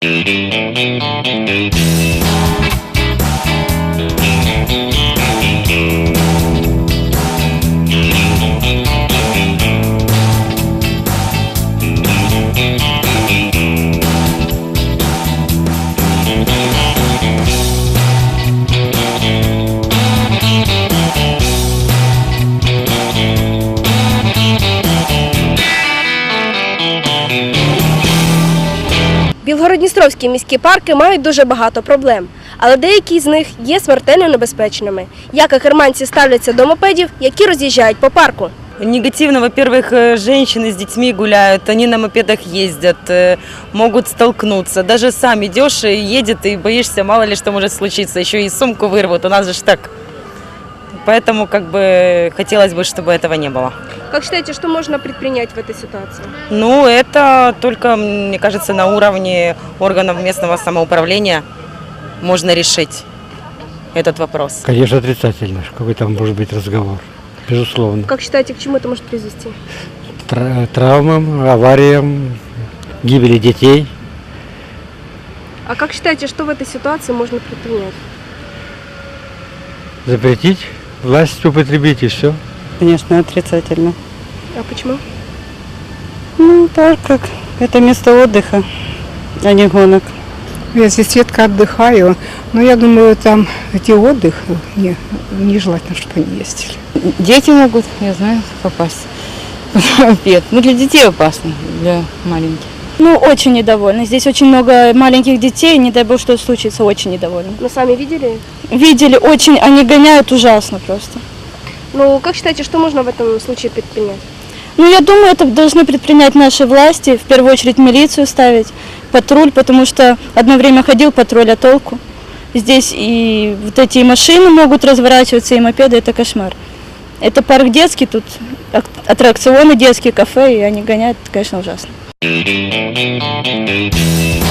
Mm-hmm. Білгородністровські міські парки мають дуже багато проблем, але деякі з них є смертельно небезпечними. Як акерманці ставляться до мопедів, які роз'їжджають по парку? Негативно, во-первых, э, женщины с детьми гуляют, они на мопедах ездят, э, могут столкнуться. Даже сам идешь и едет, и боишься, мало ли что может случиться. Еще и сумку вырвут, у нас же ж так. Поэтому как бы хотелось бы, чтобы этого не было. Как считаете, что можно предпринять в этой ситуации? Ну, это только, мне кажется, на уровне органов местного самоуправления можно решить этот вопрос. Конечно, отрицательно. Какой там может быть разговор? Безусловно. Как считаете, к чему это может привести? Тра- травмам, авариям, гибели детей. А как считаете, что в этой ситуации можно предпринять? Запретить, власть употребить и все. Конечно, отрицательно. А почему? Ну, так как это место отдыха, а не гонок. Я здесь редко отдыхаю, но я думаю, там где отдых, не, нежелательно, чтобы они ездили. Дети могут, я знаю, попасть под мопед. Ну, для детей опасно, для маленьких. Ну, очень недовольны. Здесь очень много маленьких детей, не дай бог, что случится, очень недовольны. Ну, сами видели? Видели, очень, они гоняют ужасно просто. Ну, как считаете, что можно в этом случае предпринять? Ну, я думаю, это должны предпринять наши власти, в первую очередь милицию ставить, патруль, потому что одно время ходил патруль, а толку? Здесь и вот эти машины могут разворачиваться, и мопеды, это кошмар. Это парк детский, тут ак- аттракционы детские, кафе, и они гоняют, это, конечно, ужасно. Thank you.